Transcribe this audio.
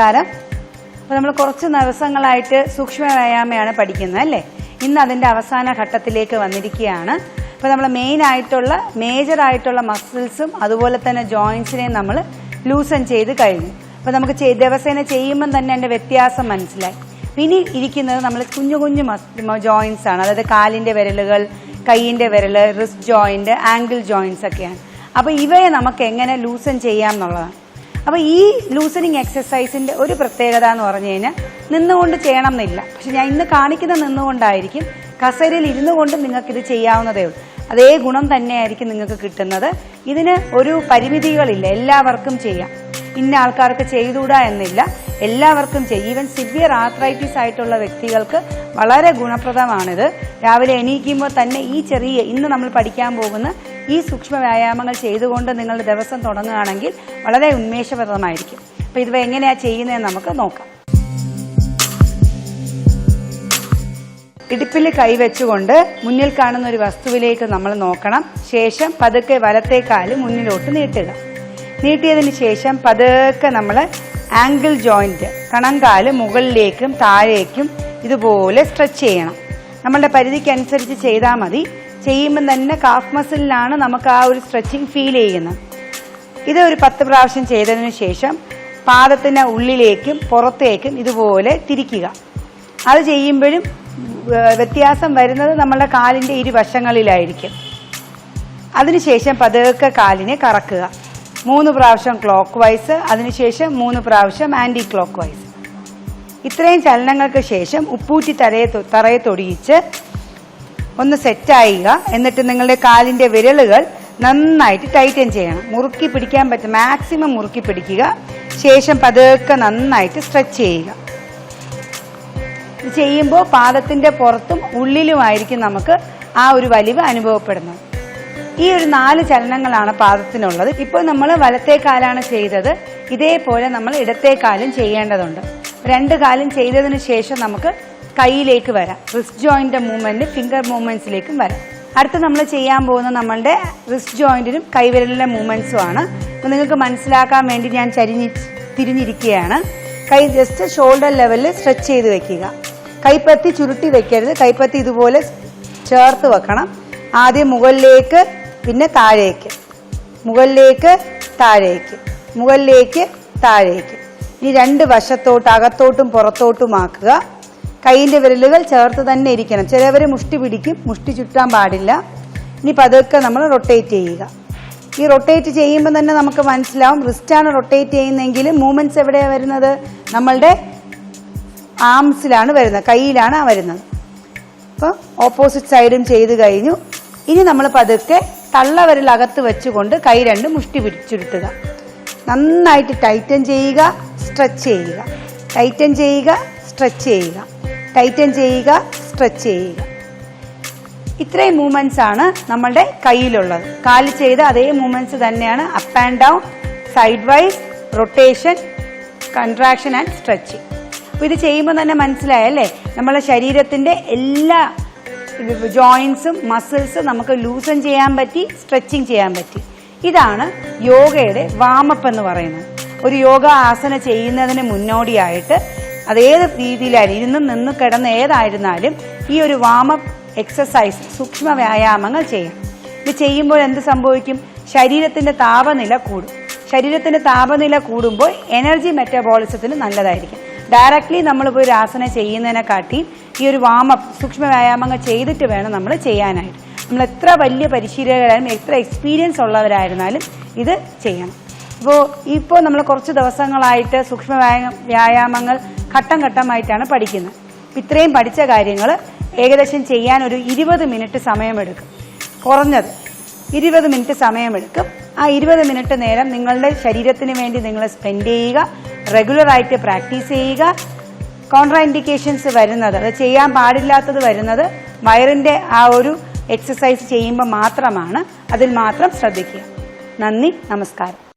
നമസ്കാരം. അപ്പോൾ നമ്മൾ കുറച്ച് ദിവസങ്ങളായിട്ട് സൂക്ഷ്മ വ്യായാമയാണ് പഠിക്കുന്നത് അല്ലേ? ഇന്ന് അതിന്റെ അവസാന ഘട്ടത്തിലേക്ക് വന്നിരിക്കുകയാണ്. അപ്പോൾ നമ്മൾ മെയിൻ ആയിട്ടുള്ള മേജർ ആയിട്ടുള്ള മസിൽസും അതുപോലെ തന്നെ ജോയിൻസിനെയും നമ്മൾ ലൂസൺ ചെയ്ത് കഴിഞ്ഞു. അപ്പോൾ നമുക്ക് ദിവസേന ചെയ്യുമ്പം തന്നെ അതിന്റെ വ്യത്യാസം മനസ്സിലായി. ഇനി ഇരിക്കുന്നത് നമ്മൾ കുഞ്ഞു കുഞ്ഞു ജോയിൻസ് ആണ്. അതായത് കാലിന്റെ വിരലുകൾ കൈയിന്റെ വിരൽ റിസ്റ്റ് ജോയിന്റ് ആംഗിൾ ജോയിൻസ് ഒക്കെയാണ്. അപ്പോൾ ഇവയെ നമുക്ക് എങ്ങനെ ലൂസൺ ചെയ്യാം എന്നുള്ളതാണ്. അപ്പോൾ ഈ ലൂസനിങ് എക്സസൈസിന്റെ ഒരു പ്രത്യേകത എന്ന് പറഞ്ഞു കഴിഞ്ഞാൽ നിന്നുകൊണ്ട് ചെയ്യണം എന്നില്ല. പക്ഷെ ഞാൻ ഇന്ന് കാണിക്കുന്ന നിന്നുകൊണ്ടായിരിക്കും കസേരയിൽ ഇരുന്നു കൊണ്ട് നിങ്ങൾക്ക് ഇത് ചെയ്യാവുന്നതേ ഉള്ളൂ. അതേ ഗുണം തന്നെയായിരിക്കും നിങ്ങൾക്ക് കിട്ടുന്നത്. ഇതിന് ഒരു പരിമിതികളില്ല. എല്ലാവർക്കും ചെയ്യാം. ഇന്ന ആൾക്കാർക്ക് ചെയ്തുകൂടാ എന്നില്ല. എല്ലാവർക്കും ചെയ്യും. ഈവൻ സിവിയർ ആർത്രൈറ്റിസ് ആയിട്ടുള്ള വ്യക്തികൾക്ക് വളരെ ഗുണപ്രദമാണിത്. രാവിലെ എണീക്കുമ്പോൾ തന്നെ ഈ ചെറിയ ഇന്ന് നമ്മൾ പഠിക്കാൻ പോകുന്ന ഈ സൂക്ഷ്മ വ്യായാമങ്ങൾ ചെയ്തുകൊണ്ട് നിങ്ങൾ ദിവസം തുടങ്ങുകയാണെങ്കിൽ വളരെ ഉന്മേഷപ്രദമായിരിക്കും അപ്പോൾ ഇത് എങ്ങനെയാണ് ചെയ്യുന്നതെന്ന് നമുക്ക് നോക്കാം. ഇടുപ്പിൽ കൈവച്ചുകൊണ്ട് മുന്നിൽ കാണുന്ന ഒരു വസ്തുവിലേക്ക് നമ്മൾ നോക്കണം. ശേഷം പതുക്കെ വലത്തേക്കാൽ മുന്നിലോട്ട് നീട്ടുക. നീട്ടിയതിന് ശേഷം പതുക്കെ നമ്മൾ ആംഗിൾ ജോയിന്റ് കണങ്കാൽ മുകളിലേക്കും താഴേക്കും ഇതുപോലെ സ്ട്രെച്ച് ചെയ്യണം. നമ്മളുടെ പരിധിക്കനുസരിച്ച് ചെയ്താൽ മതി. ചെയ്യുമ്പോൾ തന്നെ കാഫ് മസിലിലാണ് നമുക്ക് ആ ഒരു സ്ട്രെച്ചിങ് ഫീൽ ചെയ്യുന്നത്. ഇത് ഒരു പത്ത് പ്രാവശ്യം ചെയ്തതിന് ശേഷം പാദത്തിന് ഉള്ളിലേക്കും പുറത്തേക്കും ഇതുപോലെ തിരിക്കുക. അത് ചെയ്യുമ്പോഴും വ്യത്യാസം വരുന്നത് നമ്മളുടെ കാലിന്റെ ഇരുവശങ്ങളിലായിരിക്കും. അതിനുശേഷം പതുക്കെ കാലിനെ കറക്കുക. മൂന്ന് പ്രാവശ്യം ക്ലോക്ക് വൈസ് അതിനുശേഷം മൂന്ന് പ്രാവശ്യം ആന്റി ക്ലോക്ക് വൈസ് ഇത്രയും ചലനങ്ങൾക്ക് ശേഷം ഉപ്പൂറ്റി തറയെ തറയെ തൊടിയിച്ച് ഒന്ന് സെറ്റ് ആയിക. എന്നിട്ട് നിങ്ങളുടെ കാലിന്റെ വിരലുകൾ നന്നായിട്ട് ടൈറ്റൻ ചെയ്യണം. മുറുക്കി പിടിക്കാൻ പറ്റും മാക്സിമം മുറുക്കി പിടിക്കുക. ശേഷം പതുക്കെ നന്നായിട്ട് സ്ട്രെച്ച് ചെയ്യുക. ഇത് ചെയ്യുമ്പോൾ പാദത്തിന്റെ പുറത്തും ഉള്ളിലുമായിരിക്കും നമുക്ക് ആ ഒരു വലിവ് അനുഭവപ്പെടുന്നത്. ഈ ഒരു നാല് ചലനങ്ങളാണ് പാദത്തിനുള്ളത്. ഇപ്പോൾ നമ്മൾ വലത്തെ കാലാണ് ചെയ്തത്. ഇതേപോലെ നമ്മൾ ഇടത്തെ കാലും ചെയ്യേണ്ടതുണ്ട്. രണ്ട് കാലും ചെയ്തതിന് ശേഷം നമുക്ക് കൈയിലേക്ക് വരാം. റിസ്റ്റ് ജോയിന്റെ മൂവ്മെന്റ് ഫിംഗർ മൂവ്മെന്റ്സിലേക്കും വരാം. അടുത്ത് നമ്മൾ ചെയ്യാൻ പോകുന്ന നമ്മളുടെ റിസ്റ്റ് ജോയിന്റിനും കൈവിരലിലെ മൂവ്മെന്റ്സും ആണ് നിങ്ങൾക്ക് മനസ്സിലാക്കാൻ വേണ്ടി ഞാൻ ചരിഞ്ഞി തിരിഞ്ഞിരിക്കുകയാണ്. കൈ ജസ്റ്റ് ഷോൾഡർ ലെവലിൽ സ്ട്രെച്ച് ചെയ്ത് വെക്കുക. കൈപ്പത്തി ചുരുട്ടി വെക്കരുത്. കൈപ്പത്തി ഇതുപോലെ ചേർത്ത് വെക്കണം. ആദ്യം മുകളിലേക്ക് പിന്നെ താഴേക്ക്. മുകളിലേക്ക് താഴേക്ക്. മുകളിലേക്ക് താഴേക്ക്. ഈ രണ്ട് വശത്തോട്ട് അകത്തോട്ടും പുറത്തോട്ടും കൈയിന്റെ വിരലുകൾ ചേർത്ത് തന്നെ ഇരിക്കണം. ചിലവർ മുഷ്ടി പിടിക്കും മുഷ്ടി ചുറ്റാൻ പാടില്ല. ഇനി പതുക്കെ നമ്മൾ റൊട്ടേറ്റ് ചെയ്യുക. ഈ റൊട്ടേറ്റ് ചെയ്യുമ്പോൾ തന്നെ നമുക്ക് മനസ്സിലാവും റിസ്റ്റാണ് റൊട്ടേറ്റ് ചെയ്യുന്നതെങ്കിൽ മൂവ്മെന്റ്സ് എവിടെയാണ് വരുന്നത്? നമ്മളുടെ ആംസിലാണ് വരുന്നത് കയ്യിലാണ് വരുന്നത്. അപ്പോൾ ഓപ്പോസിറ്റ് സൈഡും ചെയ്ത് കഴിഞ്ഞു. ഇനി നമ്മൾ പതുക്കെ തള്ളവരലകത്ത് വെച്ചുകൊണ്ട് കൈ രണ്ട് മുഷ്ടി പിടിച്ചുരുട്ടുക. നന്നായിട്ട് ടൈറ്റൻ ചെയ്യുക സ്ട്രെച്ച് ചെയ്യുക. ടൈറ്റൻ ചെയ്യുക സ്ട്രെച്ച് ചെയ്യുക. ടൈറ്റൻ ചെയ്യുക സ്ട്രെച്ച് ചെയ്യുക. ഇത്രയും മൂവ്മെന്റ്സ് ആണ് നമ്മളുടെ കയ്യിലുള്ളത്. കാൽ ചെയ്ത അതേ മൂവ്മെന്റ്സ് തന്നെയാണ് up and down side wise rotation contraction and stretching അപ്പോൾ ഇത് ചെയ്യുമ്പോൾ തന്നെ മനസ്സിലായല്ലേ നമ്മളെ ശരീരത്തിന്റെ എല്ലാ ജോയിൻസും മസിൽസും നമുക്ക് ലൂസൺ ചെയ്യാൻ പറ്റി സ്ട്രെച്ചിങ് ചെയ്യാൻ പറ്റി. ഇതാണ് യോഗയുടെ വാമപ്പ് എന്ന് പറയുന്നത്. ഒരു യോഗ ആസന ചെയ്യുന്നതിന് മുന്നോടിയായിട്ട് അതേത് രീതിയിലായാലും ഇരുന്നും നിന്ന് കിടന്ന് ഏതായിരുന്നാലും ഈ ഒരു വാമപ്പ് എക്സസൈസ് സൂക്ഷ്മ വ്യായാമങ്ങൾ ചെയ്യാം ഇത് ചെയ്യുമ്പോൾ എന്ത് സംഭവിക്കും? ശരീരത്തിന്റെ താപനില കൂടും. ശരീരത്തിന്റെ താപനില കൂടുമ്പോൾ എനർജി മെറ്റബോളിസത്തിന് നല്ലതായിരിക്കും. ഡയറക്റ്റ്ലി നമ്മളിപ്പോൾ ഒരു ആസന ചെയ്യുന്നതിനെക്കാട്ടി ഈ ഒരു വാമപ്പ് സൂക്ഷ്മ വ്യായാമങ്ങൾ ചെയ്തിട്ട് വേണം നമ്മൾ ചെയ്യാനായിട്ട്. നമ്മൾ എത്ര വലിയ പരിശീലകരായാലും എത്ര എക്സ്പീരിയൻസ് ഉള്ളവരായിരുന്നാലും ഇത് ചെയ്യണം. അപ്പോൾ ഇപ്പോൾ നമ്മൾ കുറച്ച് ദിവസങ്ങളായിട്ട് സൂക്ഷ്മ വ്യായാമ വ്യായാമങ്ങൾ ഘട്ടം ഘട്ടമായിട്ടാണ് പഠിക്കുന്നത്. ഇത്രയും പഠിച്ച കാര്യങ്ങൾ ഏകദേശം ചെയ്യാൻ ഒരു ഇരുപത് മിനിറ്റ് സമയമെടുക്കും. കുറഞ്ഞത് ഇരുപത് മിനിറ്റ് സമയമെടുക്കും. ആ ഇരുപത് മിനിറ്റ് നേരം നിങ്ങളുടെ ശരീരത്തിന് വേണ്ടി നിങ്ങൾ സ്പെൻഡ് ചെയ്യുക റെഗുലറായിട്ട് പ്രാക്ടീസ് ചെയ്യുക. കോൺട്രാ ഇൻഡിക്കേഷൻസ് വരുന്നത് അത് ചെയ്യാൻ പാടില്ലാത്തത് വരുന്നത് വയറിന്റെ ആ ഒരു എക്സസൈസ് ചെയ്യുമ്പോൾ മാത്രമാണ്. അതിൽ മാത്രം ശ്രദ്ധിക്കുക. നന്ദി നമസ്കാരം.